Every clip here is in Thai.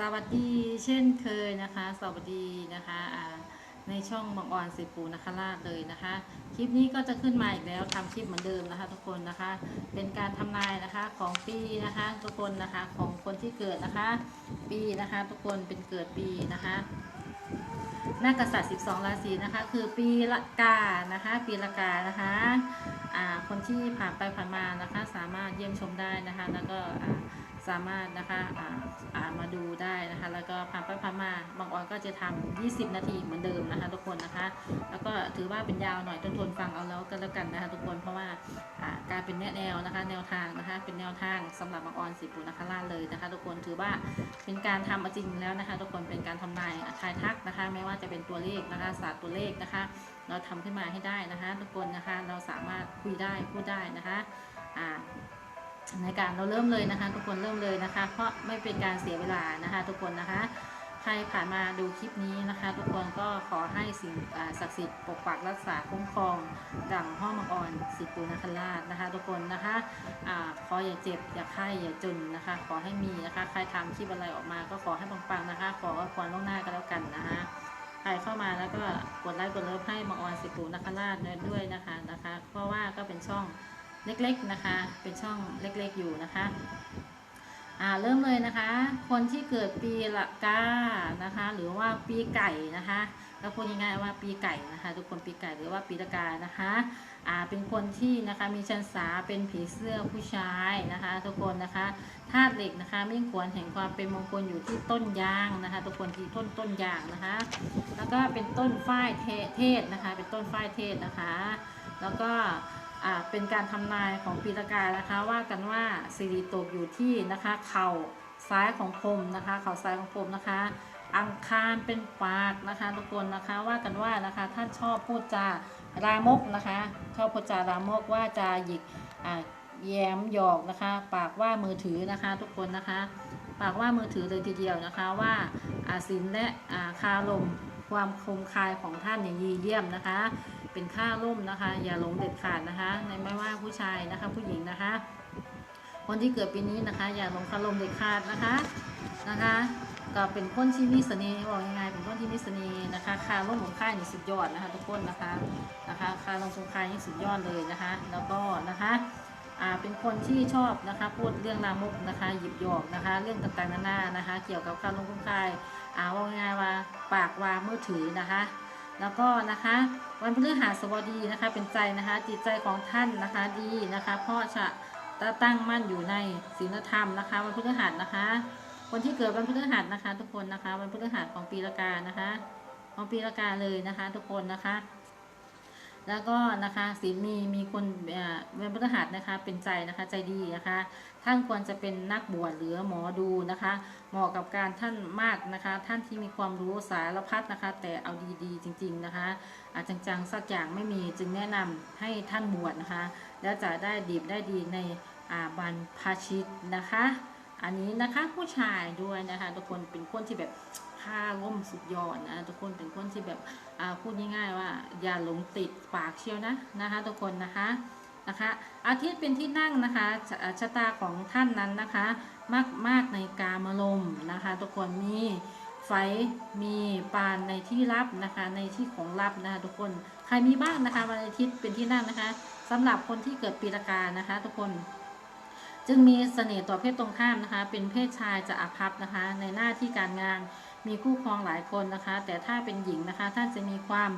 สวัสดีเช่นเคยนะคะ สวัสดีนะคะในช่องบางออนสิปูนะคะลาดเลยนะคะ คลิปนี้ก็จะขึ้นมาอีกแล้วทำคลิปเหมือนเดิมนะคะ ทุกคนนะคะ เป็นการทำนายนะคะของปีนะคะ ทุกคนนะคะของคนที่เกิดนะคะ ปีนะคะ ทุกคนเป็นเกิดปีนะคะหน้ากษัตริย์ 12 ราศีนะคะ คือปีละกานะคะ ปีละกานะคะคนที่ผ่านไปผ่านมานะคะ สามารถเยี่ยมชมได้นะคะ แล้วก็ สามารถนะคะอ่าอ่ามาดูได้นะคะ แล้วก็ผ่านไปผ่ามาบางออนก็จะทำ20 นาทีเหมือนเดิมนะคะ ทุกคนนะคะ แล้วก็ถือว่าเป็นยาวหน่อยทนทนฟังเอาแล้วก็แล้วกันนะคะ ทุกคนเพราะว่าอ่าการเป็นแนวนะคะ แนวทางนะคะ เป็นแนวทางสำหรับบางออนสิปุนะคะล่าเลยนะคะ ทุกคนถือว่าเป็นการทำเอาจริงแล้วนะคะ ทุกคนเป็นการทำนายทายทักนะคะ ไม่ว่าจะเป็นตัวเลขนะคะศาสตร์ตัวเลขนะคะ เราทำขึ้นมาให้ได้นะคะ ทุกคนนะคะเราสามารถคุยได้พูดได้นะคะอ่า ในการเราเริ่มเลยนะคะ ทุกคนเริ่มเลยนะคะ เพราะไม่เป็นการเสียเวลานะคะ ทุกคนนะคะใครผ่านมาดูคลิปนี้นะคะ ทุกคนก็ขอให้สิ่งศักดิ์สิทธิ์ปกปักรักษาคุ้มครองดั่งห้องมังกรสิปุณคราชนะคะ ทุกคนนะคะอ่าขออย่าเจ็บอย่าไข้อย่าจนนะคะ ขอให้มีนะคะ ใครทำคลิปอะไรออกมา ก็ขอให้ปังๆนะคะ ขอพรล่วงหน้าก็แล้วกันนะคะใครเข้ามาแล้วก็กดไลค์กดเลิฟให้มังออนสิปูนักราชด้วยนะคะนะคะ เพราะว่าก็เป็นช่อง เล็กๆนะคะ เป็นช่องเล็กๆอยู่นะคะอ่าเริ่มเลยนะคะ คนที่เกิดปีละกานะคะ หรือว่าปีไก่นะคะก็พูดง่ายๆว่าปีไก่นะคะ ทุกคนปีไก่หรือว่าปีละกานะคะอ่าเป็นคนที่นะคะมีชันษาเป็นผีเสื้อผู้ชายนะคะ ทุกคนนะคะธาตุเหล็กนะคะมิ่งขวนแห่งความเป็นมงคลอยู่ที่ต้นยางนะคะ ทุกคนที่ต้นต้นยางนะคะ แล้วก็เป็นต้นฝ้ายเทศนะคะ เป็นต้นฝ้ายเทศนะคะ แล้วก็ เป็นการทำนายของปีละกานะคะ ว่ากันว่าสิริตกอยู่ที่นะคะ เข่าซ้ายของพรมนะคะ เข่าซ้ายของพรมนะคะ อังคารเป็นปากนะคะทุกคนนะคะ ว่ากันว่านะคะท่านชอบพูดจารามกนะคะชอบพูดจารามกว่าจาหยิกแย้มหยอกนะคะ ปากว่ามือถือนะคะทุกคนนะคะ ปากว่ามือถือเลยทีเดียวนะคะว่าอาศินและอาคาลมความคมคายของท่านอย่างยีเยี่ยมนะคะ เป็นค่าร่มนะคะ อย่าหลงเด็ดขาดนะคะ ในไม่ว่าผู้ชายนะคะ ผู้หญิงนะคะ คนที่เกิดปีนี้นะคะ อย่าหลงคารมเด็ดขาดนะคะนะคะ ก็เป็นคนที่มีเสน่ห์บอกยังไงเป็นคนที่มีเสน่ห์นะคะคาร่มของค่ายนี่สุดยอดนะคะ ทุกคนนะคะนะคะคาร่มของค่ายนี่สุดยอดเลยนะคะ แล้วก็นะคะอ่าเป็นคนที่ชอบนะคะพูดเรื่องรามกนะคะหยิบหยอกนะคะ เรื่องต่างๆนานานะคะ เกี่ยวกับคาร่มของค่ายอ่าว่าง่ายๆว่าปากวามือถือนะคะ แล้วก็นะคะวันพฤหัสบดีนะคะเป็นใจนะคะจิตใจของท่านนะคะดีนะคะเพราะจะตั้งมั่นอยู่ในศีลธรรมนะคะวันพฤหัสนะคะ คนที่เกิดวันพฤหัสนะคะ ทุกคนนะคะวันพฤหัสของปีละกานะคะ ของปีละกาเลยนะคะ ทุกคนนะคะ แล้วก็นะคะศีลมีมีคนเอ่อวันพฤหัสนะคะเป็นใจนะคะใจดีนะคะ ท่านควรจะเป็นนักบวชหรือหมอดูนะคะ เหมาะกับการท่านมากนะคะ ท่านที่มีความรู้สารพัดนะคะ แต่เอาดีๆ จริง ๆนะคะอาจจังๆสักอย่างไม่มีจึงแนะนำให้ท่านบวชนะคะ แล้วจะได้ดีได้ดีในอาบันพาชิตนะคะ อันนี้นะคะผู้ชายด้วยนะคะทุกคนเป็นคนที่แบบ ค่าร่มสุดยอดนะทุกคนเป็นคนที่แบบพูดง่ายๆว่า อย่าหลงติดปากเชียวนะนะคะทุกคนนะคะนะคะอาทิตย์เป็นที่นั่งนะคะชะชะตาของท่านนั้นนะคะมากมากในกามลมนะคะทุกคนมีไฟมีปานในที่ลับนะคะในที่ของลับนะคะทุกคนใครมีบ้างนะคะวันอาทิตย์เป็นที่นั่งนะคะสำหรับคนที่เกิดปีละกานะคะ ทุกคน จึงมีเสน่ห์ต่อเพศตรงข้ามนะคะ เป็นเพศชายจะอภัพนะคะ ในหน้าที่การงาน มีคู่ครองหลายคนนะคะ แต่ถ้าเป็นหญิงนะคะ ท่านจะมีความ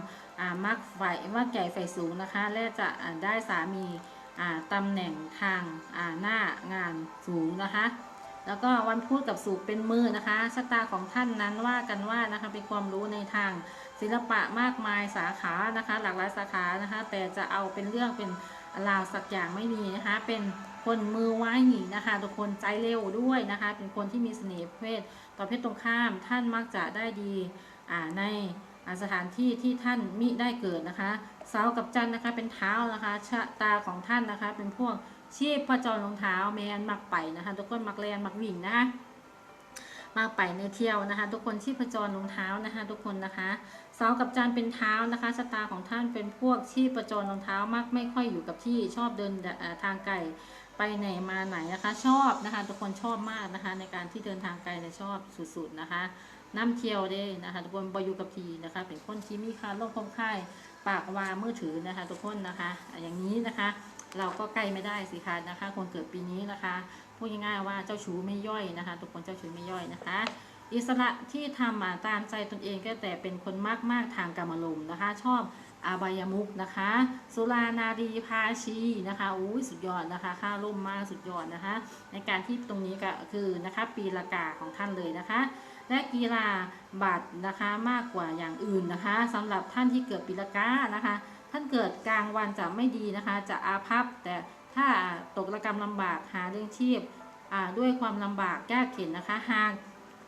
ามักใฝ่ว่าแก่ไฟสูงนะคะ และจะได้สามีาตำแหน่งทางาหน้างานสูงนะคะ แล้วก็วันพุธกับสุกเป็นมือนะคะชะตาของท่านนั้นว่ากันว่านะคะเป็นความรู้ในทางศิลปะมากมายสาขานะคะ หลากหลายสาขานะคะ แต่จะเอาเป็นเรื่องเป็นราวสักอย่างไม่มีนะคะ เป็นคนมือไวนะคะทุกคนใจเร็วด้วยนะคะ เป็นคนที่มีเสน่ห์เพศ ต่อเพศตรงข้ามท่านมักจะได้ดีในสถานที่ที่ท่านมิได้เกิดนะคะ เสากับจันนะคะเป็นเท้านะคะชะตาของท่านนะคะ เป็นพวกชีพประจรรองเท้าแมนมักไปนะคะทุกคนมักแลนมักวิ่งนะคะมาไปในเที่ยวนะคะ ทุกคนชีพจรรองเท้านะคะ ทุกคนนะคะเสากับจานเป็นเท้านะคะชะตาของท่านเป็นพวกชีพจรรองเท้ามักไม่ค่อยอยู่กับที่ชอบเดินทางไกล ไปไหนมาไหนนะคะชอบนะคะทุกคนชอบมากนะคะ ในการที่เดินทางไกลเนี่ยชอบสุดๆนะคะน้ำเที่ยวเด้นะคะทุกคนบอยู่กับทีนะคะ เป็นคนที่มีค่าโรคคมไข้ปากวามือถือนะคะ ทุกคนนะคะอย่างนี้นะคะ เราก็ใกล้ไม่ได้สิคะนะคะ คนเกิดปีนี้นะคะพูดง่ายๆว่าเจ้าชู้ไม่ย่อยนะคะ ทุกคนเจ้าชู้ไม่ย่อยนะคะ อิสระที่ทำมาตามใจตนเองก็แต่เป็นคนมากๆทางกรรมลมนะคะ ชอบ อาบายมุกนะคะ สุรานารีพาชีนะคะอุ้ยสุดยอดนะคะค่าร่มมากสุดยอดนะคะ ในการที่ตรงนี้ก็คือนะคะปีละกาของท่านเลยนะคะ และกีฬาบัตรนะคะมากกว่าอย่างอื่นนะคะสำหรับท่านที่เกิดปีละกานะคะ ท่านเกิดกลางวันจะไม่ดีนะคะ จะอาภัพแต่ถ้าตกระกรรมลำบากหาเรื่องชีพอ่ด้วยความลำบากยากเข็นนะคะหาก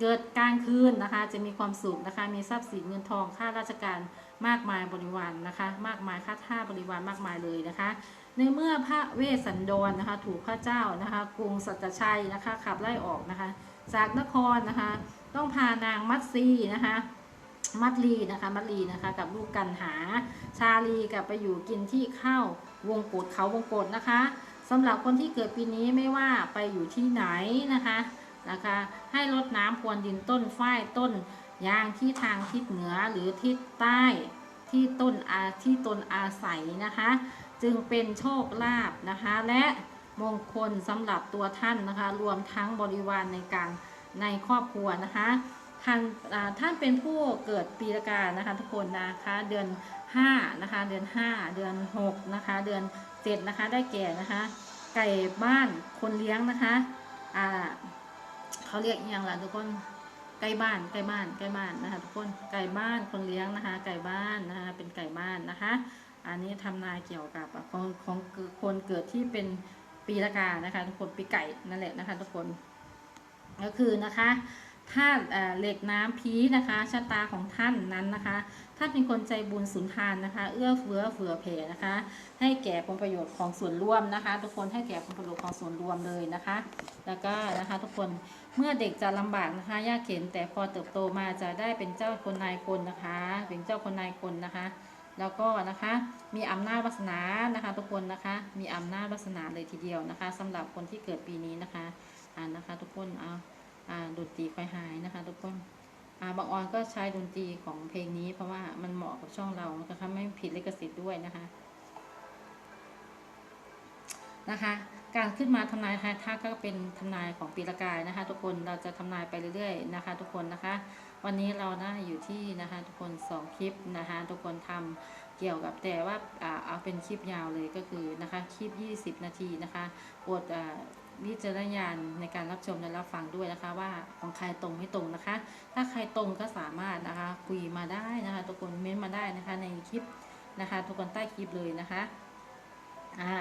เกิดกลางคืนนะคะ จะมีความสุขนะคะ มีทรัพย์สินเงินทองค่าราชการ มากมายบริวารนนะคะ มากมายค่าท่าบริวารมากมายเลยนะคะ ในเมื่อพระเวสสันดรนะคะ ถูกพระเจ้านะคะกรุงสัตชัยนะคะ ขับไล่ออกนะคะ จากนครนะคะ ต้องพานางมัตซีนะคะมัดลีนะคะมัดลีนะคะกับลูกกันหา ชาลีกับไปอยู่กินที่ข้าววงกฏเขาวงกฏนะคะสำหรับคนที่เกิดปีนี้ไม่ว่าไปอยู่ที่ไหนนะคะนะคะ ให้รดน้ำพรวนดินต้นฝ้ายต้น ย่างที่ทางทิศเหนือหรือทิศใต้ที่ต้นอาที่ตนอาศัยนะคะ จึงเป็นโชคลาภนะคะ และมงคลสำหรับตัวท่านนะคะ รวมทั้งบริวารในการในครอบครัวนะคะท่านท่านเป็นผู้เกิดปีละกานะคะ ทุกคนนะคะเดือน5นะคะเดือน 5 เดือน6นะคะ เดือน7นะคะได้แก่นะคะ ไก่บ้านคนเลี้ยงนะคะอ่าเขาเรียกอย่างล่ะทุกคน ไก่บ้านไก่บ้านไก่บ้านนะคะทุกคนไก่บ้านคนเลี้ยงนะคะ ไก่บ้านนะคะเป็นไก่บ้านนะคะ อันนี้ทำนายเกี่ยวกับของของคนเกิดที่เป็นปีละกานะคะทุกคนปีไก่นั่นแหละนะคะ ทุกคนก็คือนะคะธาตุเหล็กน้ำพีนะคะชะตาของท่านนั้นนะคะท่านเป็นคนใจบุญสุนทานนะคะ เอื้อเฟื้อเฟื่อแผ่นะคะ ให้แก่ผลประโยชน์ของส่วนรวมนะคะ ทุกคนให้แก่ผลประโยชน์ของส่วนรวมเลยนะคะ แล้วก็นะคะทุกคน เมื่อเด็กจะลำบากนะคะ ยากเข็นแต่พอเติบโตมาจะได้เป็นเจ้าคนนายคนนะคะ เป็นเจ้าคนนายคนนะคะ แล้วก็นะคะมีอำนาจวาสนานะคะ ทุกคนนะคะ มีอำนาจวาสนาเลยทีเดียวนะคะสำหรับคนที่เกิดปีนี้นะคะอ่านะคะ ทุกคนเอาอ่าดนตรีค่อยหายนะคะ ทุกคนอ่าบางออนก็ใช้ดนตรีของเพลงนี้ เพราะว่ามันเหมาะกับช่องเรานะคะไม่ผิดลิขสิทธิ์ด้วยนะคะนะคะ การขึ้นมาทำนายทายทักก็เป็นทำนายของปีละกายนะคะ ทุกคนเราจะทำนายไปเรื่อยๆนะคะ ทุกคนนะคะ วันนี้เราได้อยู่ที่นะคะ ทุกคนสองคลิปนะคะ ทุกคนทำเกี่ยวกับแต่ว่าอ่าเอาเป็นคลิปยาวเลยก็คือนะคะคลิป 20 นาทีนะคะโปรดอ่าวิจารณญาณในการรับชมและรับฟังด้วยนะคะว่าของใครตรงไม่ตรงนะคะ ถ้าใครตรงก็สามารถนะคะคุยมาได้นะคะ ทุกคนเม้นมาได้นะคะในคลิปนะคะ ทุกคนใต้คลิปเลยนะคะอ่า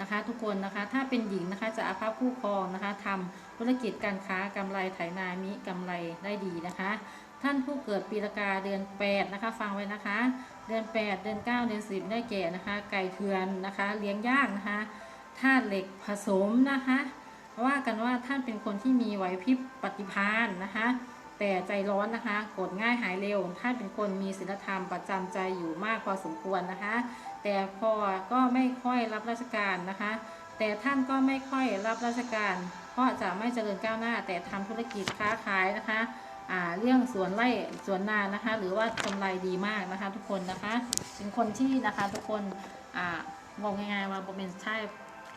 นะคะทุกคนนะคะถ้าเป็นหญิงนะคะจะอาภัพคู่ครองนะคะทำธุรกิจการค้ากำไรไถนามิกำไรได้ดีนะคะ ท่านผู้เกิดปีละกาเดือน8นะคะฟังไว้นะคะ เดือน 8 เดือน 9 เดือน 10 ได้แก่นะคะ ไก่เถือนนะคะ เลี้ยงยากนะคะธาตุเหล็กผสมนะคะว่ากันว่าท่านเป็นคนที่มีไหวพริบปฏิภาณนะคะ แต่ใจร้อนนะคะโกรธง่ายหายเร็วท่านเป็นคนมีศีลธรรมประจำใจอยู่มากพอสมควรนะคะ แต่พอก็ไม่ค่อยรับราชการนะคะ แต่ท่านก็ไม่ค่อยรับราชการ เพราะจะไม่เจริญก้าวหน้า แต่ทำธุรกิจค้าขายนะคะอ่าเรื่องสวนไร่สวนนานะคะ หรือว่ากำไรดีมากนะคะ ทุกคนนะคะ เป็นคนที่นะคะทุกคนอ่าบอกง่ายๆว่าเป็นชาย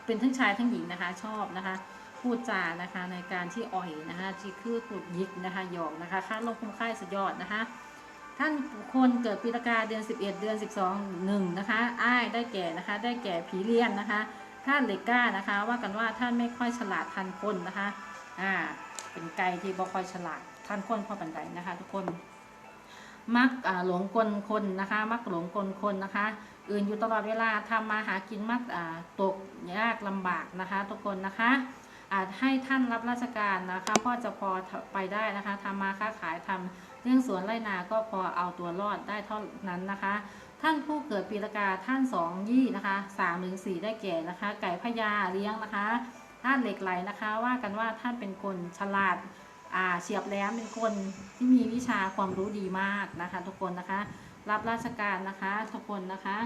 เป็นทั้งชายทั้งหญิงนะคะ ชอบนะคะ พูดจานะคะในการที่อ่อยนะคะที่คือขุดยิกนะคะหยอกนะคะค่าลงคุ้มค่าสุดยอดนะคะ ท่านคนเกิดปีละกาเดือน 11 เดือน 12 1นะคะอ้ายได้แก่นะคะ ได้แก่ผีเลี้ยนนะคะท่านเหล็กกล้านะคะ ว่ากันว่าท่านไม่ค่อยฉลาดทันคนนะคะอ่าเป็นไก่ที่บ่ค่อยฉลาดทันคนพ่อปันไดนะคะ ทุกคนมักหลงกลคนนะคะ มักหลงกลคนนะคะ อื่นอยู่ตลอดเวลาทำมาหากินมักตกยากลำบากนะคะ ทุกคนนะคะ อาจให้ท่านรับราชการนะคะพ่อจะพอไปได้นะคะทำมาค้าขายทำเรื่องสวนไร่นาก็พอเอาตัวรอดได้เท่านั้นนะคะ ท่านผู้เกิดปีละกาท่านสองยี่นะคะสามถึงสี่ได้แก่นะคะ ไก่พญาเลี้ยงนะคะท่านเหล็กไหลนะคะ ว่ากันว่าท่านเป็นคนฉลาดอ่าเฉียบแหลมเป็นคนที่มีวิชาความรู้ดีมากนะคะ ทุกคนนะคะ รับราชการนะคะ ทุกคนนะคะ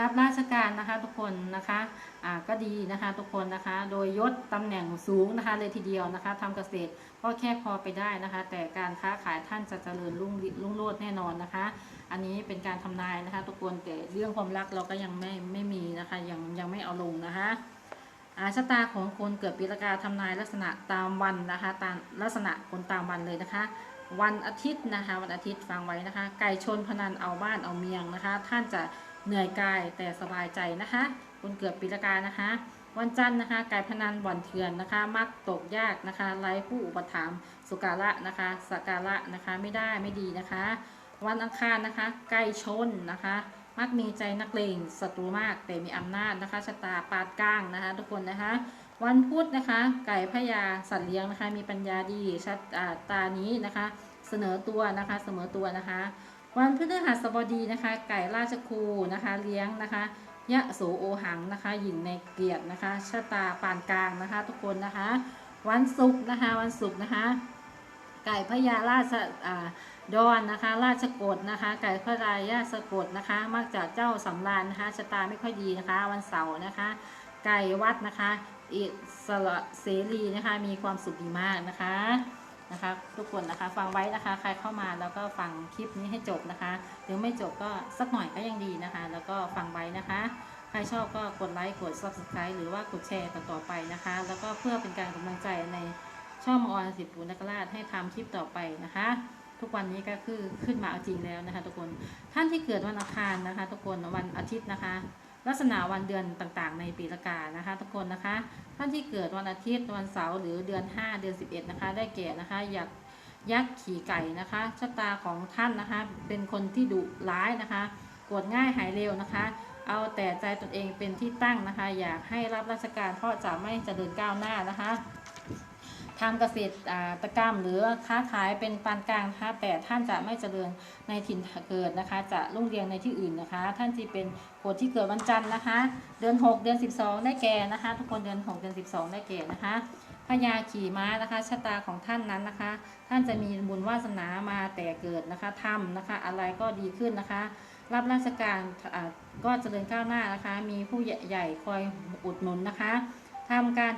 รับราชการนะคะทุกคนนะคะอ่าก็ดีนะคะทุกคนนะคะ โดยยศตำแหน่งสูงนะคะเลยทีเดียวนะคะทำเกษตรก็แค่พอไปได้นะคะ แต่การค้าขายท่านจะเจริญรุ่งรุ่งโรจน์แน่นอนนะคะ อันนี้เป็นการทำนายนะคะ ทุกคนแต่เรื่องความรักเราก็ยังไม่ไม่มีนะคะยังยังไม่เอาลงนะคะอาชะตาของคนเกิดปีละกาทำนายลักษณะตามวันนะคะตามลักษณะคนตามวันเลยนะคะ วันอาทิตย์นะคะ วันอาทิตย์ฟังไว้นะคะ ไก่ชนพนันเอาบ้านเอาเมียงนะคะ ท่านจะ เหนื่อยกายแต่สบายใจนะคะคนเกิดปีละกานะคะ วันจันทร์นะคะไก่พนันบ่อนเถื่อนนะคะ มักตกยากนะคะไร้ผู้อุปถัมภ์สุการะนะคะสกการะนะคะไม่ได้ไม่ดีนะคะ วันอังคารนะคะไก่ชนนะคะมักมีใจนักเลงศัตรูมากแต่มีอำนาจนะคะชะตาปาดก้างนะคะ ทุกคนนะคะ วันพุธนะคะ ไก่พญาสัตว์เลี้ยงนะคะ มีปัญญาดีชัดอ่าตานี้นะคะ เสนอตัวนะคะเสมอตัวนะคะ วันพฤหัสบดีนะคะ ไก่ราชครูนะคะ เลี้ยงนะคะยะโสโอหังนะคะ หญิงในเกียรตินะคะชะตาปานกลางนะคะ ทุกคนนะคะ วันศุกร์นะคะ วันศุกร์นะคะ ไก่พญาราชอ่าดอนนะคะ ราชกฎนะคะ ไก่พระรายาสกฎนะคะ มักจะเจ้าสำราญนะคะชะตาไม่ค่อยดีนะคะ วันเสาร์นะคะ ไก่วัดนะคะอิสระเสรีนะคะ มีความสุขดีมากนะคะ นะคะ ทุกคนนะคะฟังไว้นะคะใครเข้ามาแล้วก็ฟังคลิปนี้ให้จบนะคะ หรือไม่จบก็สักหน่อยก็ยังดีนะคะ แล้วก็ฟังไว้นะคะใครชอบก็กดไลค์กด subscribe หรือว่ากดแชร์ต่อๆไปนะคะ แล้วก็เพื่อเป็นการกำลังใจในช่องออนสิบปูนักราชให้ทำคลิปต่อไปนะคะทุกวันนี้ก็คือขึ้นมาเอาจริงแล้วนะคะ ทุกคนท่านที่เกิดวันอังคารนะคะ ทุกคนวันอาทิตย์นะคะ ลักษณะวันเดือนต่างๆ ในปีละกานะคะทุกคนนะคะ ท่านที่เกิดวันอาทิตย์วันเสาร์หรือเดือน 5 เดือน 11 นะคะ ได้แก่นะคะอยากยักษ์ขี่ไก่นะคะชะตาของท่านนะคะ เป็นคนที่ดุร้ายนะคะโกรธง่ายหายเร็วนะคะ เอาแต่ใจตนเองเป็นที่ตั้งนะคะ อยากให้รับราชการเพราะจะไม่เจริญก้าวหน้านะคะ ทำเกษตรกรรมหรือค้าขายเป็นปานกลางนะคะแต่ท่านจะไม่เจริญในถิ่นเกิดนะคะ จะรุ่งเรืองในที่อื่นนะคะ ท่านที่เป็นคนที่เกิดวันจันทร์นะคะ เดือน 6 เดือน 12 ได้แก่นะคะ ทุกคนเดือน 6 เดือน 12 ได้แก่นะคะพญาขี่ม้านะคะชะตาของท่านนั้นนะคะ ท่านจะมีบุญวาสนามาแต่เกิดนะคะทำนะคะ อะไรก็ดีขึ้นนะคะ รับราชการก็เจริญก้าวหน้านะคะ มีผู้ใหญ่คอยอุดหนุนนะคะ ทำการ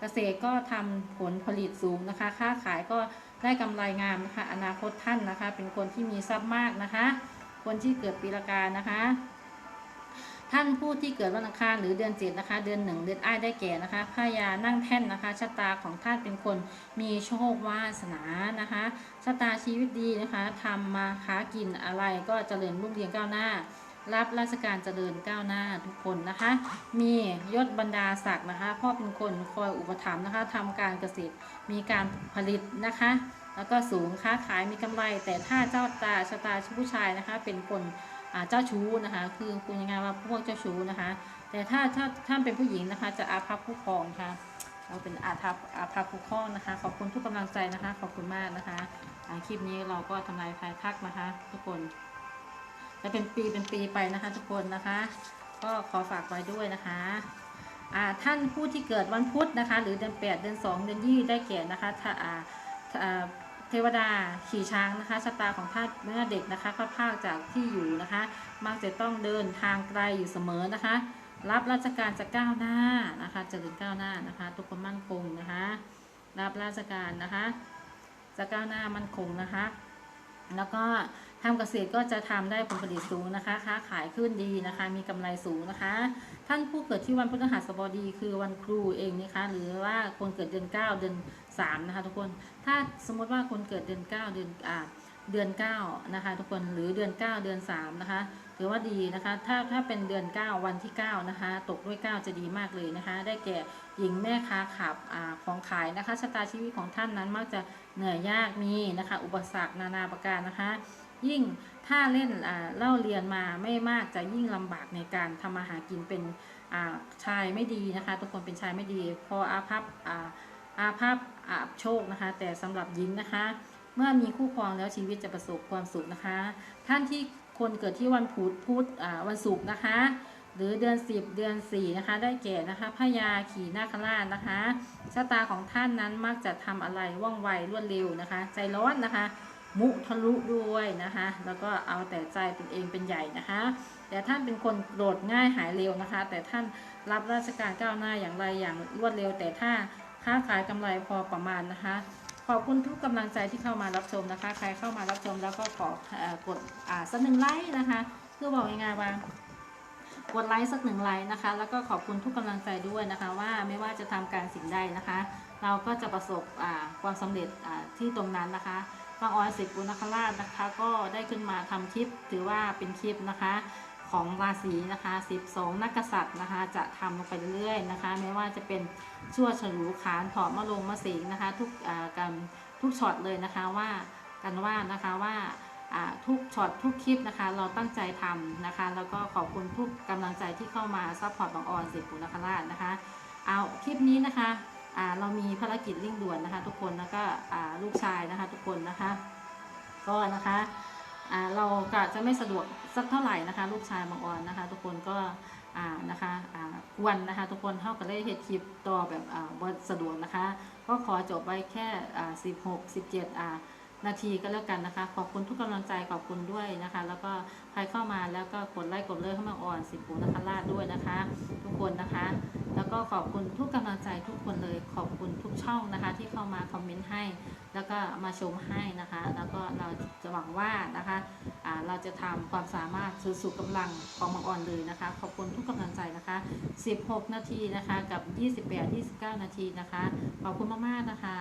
เกษตรก็ทำผลผลิตสูงนะคะ ค้าขายก็ได้กำไรงามนะคะ อนาคตท่านนะคะ เป็นคนที่มีทรัพย์มากนะคะ คนที่เกิดปีละกานะคะ ท่านผู้ที่เกิดวันอังคารหรือเดือนเจ็ดนะคะ เดือนหนึ่งเดือนอ้ายได้แก่นะคะพญานั่งแท่นนะคะชะตาของท่านเป็นคนมีโชควาสนานะคะชะตาชีวิตดีนะคะทำมาค้ากินอะไรก็เจริญรุ่งเรืองก้าวหน้า รับราชการเจริญก้าวหน้าทุกคนนะคะ มียศบรรดาศักดิ์นะคะพ่อเป็นคนคอยอุปถัมภ์นะคะทำการเกษตรมีการผลิตนะคะ แล้วก็สูงค้าขายมีกำไร แต่ถ้าเจ้าตาชะตาผู้ชายนะคะ เป็นคนเจ้าชู้นะคะ คือคุณยังไงว่าพวกเจ้าชู้นะคะ แต่ถ้าถ้าท่านเป็นผู้หญิงนะคะ จะอาภัพผู้ครองค่ะเราเป็นอาภัพอาภัพผู้ครองนะคะ ขอบคุณทุกกำลังใจนะคะ ขอบคุณมากนะคะคลิปนี้เราก็ทำลายทายทักนะคะ ทุกคน จะเป็นปีเป็นปีไปนะคะ ทุกคนนะคะ ก็ขอฝากไว้ด้วยนะคะอ่าท่านผู้ที่เกิดวันพุธนะคะ หรือเดือน8เดือน2เดือนยี่ได้แก่นะคะถ้าอ่าเทวดาขี่ช้างนะคะชะตาของท่านเมื่อเด็กนะคะพลาดพาดจากที่อยู่นะคะ มักจะต้องเดินทางไกลอยู่เสมอนะคะ รับราชการจะก้าวหน้านะคะเจริญก้าวหน้านะคะทุกคนมั่นคงนะคะ รับราชการนะคะ จะก้าวหน้ามั่นคงนะคะ แล้วก็ ทำเกษตรก็จะทำได้ผลผลิตสูงนะคะค้าขายขึ้นดีนะคะ มีกำไรสูงนะคะ ท่านผู้เกิดที่วันพฤหัสบดีคือวันครูเองนะคะ หรือว่าคนเกิดเดือน 9 เดือน3นะคะทุกคน ถ้าสมมติว่าคนเกิดเดือน 9 เดือนอ่าเดือน9นะคะ ทุกคนหรือเดือน 9 เดือน3นะคะถือว่าดีนะคะ ถ้าถ้าเป็นเดือน 9 วันที่ 9 นะคะ ตกด้วย 9 จะดีมากเลยนะคะ ได้แก่หญิงแม่ค้าขับอาของขายนะคะชะตาชีวิตของท่านนั้นมักจะเหนื่อยยากมีนะคะ อุปสรรคนานาประการนะคะ ยิ่งถ้าเล่นเล่าเรียนมาไม่มากจะยิ่งลำบากในการทำมาหากินเป็นชายไม่ดีนะคะ ทุกคนเป็นชายไม่ดี พออาภัพอาภัพอาบโชคนะคะ แต่สำหรับหญิงนะคะ เมื่อมีคู่ครองแล้วชีวิตจะประสบความสุขนะคะ ท่านที่คนเกิดที่วันพุธพุธวันศุกร์นะคะ หรือเดือน 10 เดือน4นะคะ ได้แก่นะคะพญาขี่นาคราชนะคะชะตาของท่านนั้นมักจะทำอะไรว่องไวรวดเร็วนะคะ ใจร้อนนะคะ มุทะลุด้วยนะคะ แล้วก็เอาแต่ใจตนเองเป็นใหญ่นะคะ แต่ท่านเป็นคนโกรธง่ายหายเร็วนะคะ แต่ท่านรับราชการก้าวหน้าอย่างไรอย่างรวดเร็ว แต่ถ้าค้าขายกำไรพอประมาณนะคะขอบคุณทุกกำลังใจที่เข้ามารับชมนะคะ ใครเข้ามารับชมแล้วก็ขออกดอสักหนึ่งไลค์นะคะคือบอกง่ายๆว่ากดไลค์สักหนึ่งไลค์นะคะ แล้วก็ขอบคุณทุกกำลังใจด้วยนะคะ ว่าไม่ว่าจะทำการสิ่งใดนะคะ เราก็จะประสบความสำเร็จที่ตรงนั้นนะคะ บางออนสิบปุณคราชนะคะ ก็ได้ขึ้นมาทำคลิปถือว่าเป็นคลิปนะคะ ของราศีนะคะ 12 นักษัตริย์นะคะ จะทำลงไปเรื่อยๆนะคะ ไม่ว่าจะเป็นชั่วฉลูขานถอดมะลงมะสิงนะคะ ทุกการทุกช็อตเลยนะคะว่ากันว่านะคะว่าทุกช็อตทุกคลิปนะคะ เราตั้งใจทำนะคะ แล้วก็ขอบคุณทุกกำลังใจที่เข้ามาซัพพอร์ตบางออนสิบปุณคราชนะคะ เอาคลิปนี้นะคะ เรามีภารกิจเร่งด่วนนะคะ ทุกคนแล้วก็อ่าลูกชายนะคะ ทุกคนนะคะ ก็นะคะอ่าเราก็จะไม่สะดวกสักเท่าไหร่นะคะ ลูกชายบางออนนะคะ ทุกคนก็อ่านะคะอ่ากวนนะคะ ทุกคนเท่ากับได้เฮดคลิปต่อแบบอ่าบ่สะดวกนะคะ ก็ขอจบไว้แค่อ่า16 17อ่านาทีก็แล้วกันนะคะ ขอบคุณทุกกำลังใจขอบคุณด้วยนะคะ แล้วก็ใครเข้ามาแล้วก็กดไลค์กดเลิกเข้ามาอ่อนสิบปูนะคะลาดด้วยนะคะ ทุกคนนะคะ แล้วก็ขอบคุณทุกกำลังใจทุกคนเลยขอบคุณทุกช่องนะคะ ที่เข้ามาคอมเมนต์ให้ แล้วก็มาชมให้นะคะ แล้วก็เราจะหวังว่านะคะะเราจะทำความสามารถสู่สู่กำลังของมังอ่อนเลยนะคะ ขอบคุณทุกกำลังใจนะคะ 16 นาทีนะคะกับ 28 29 นาทีนะคะ ขอบคุณมากๆนะคะ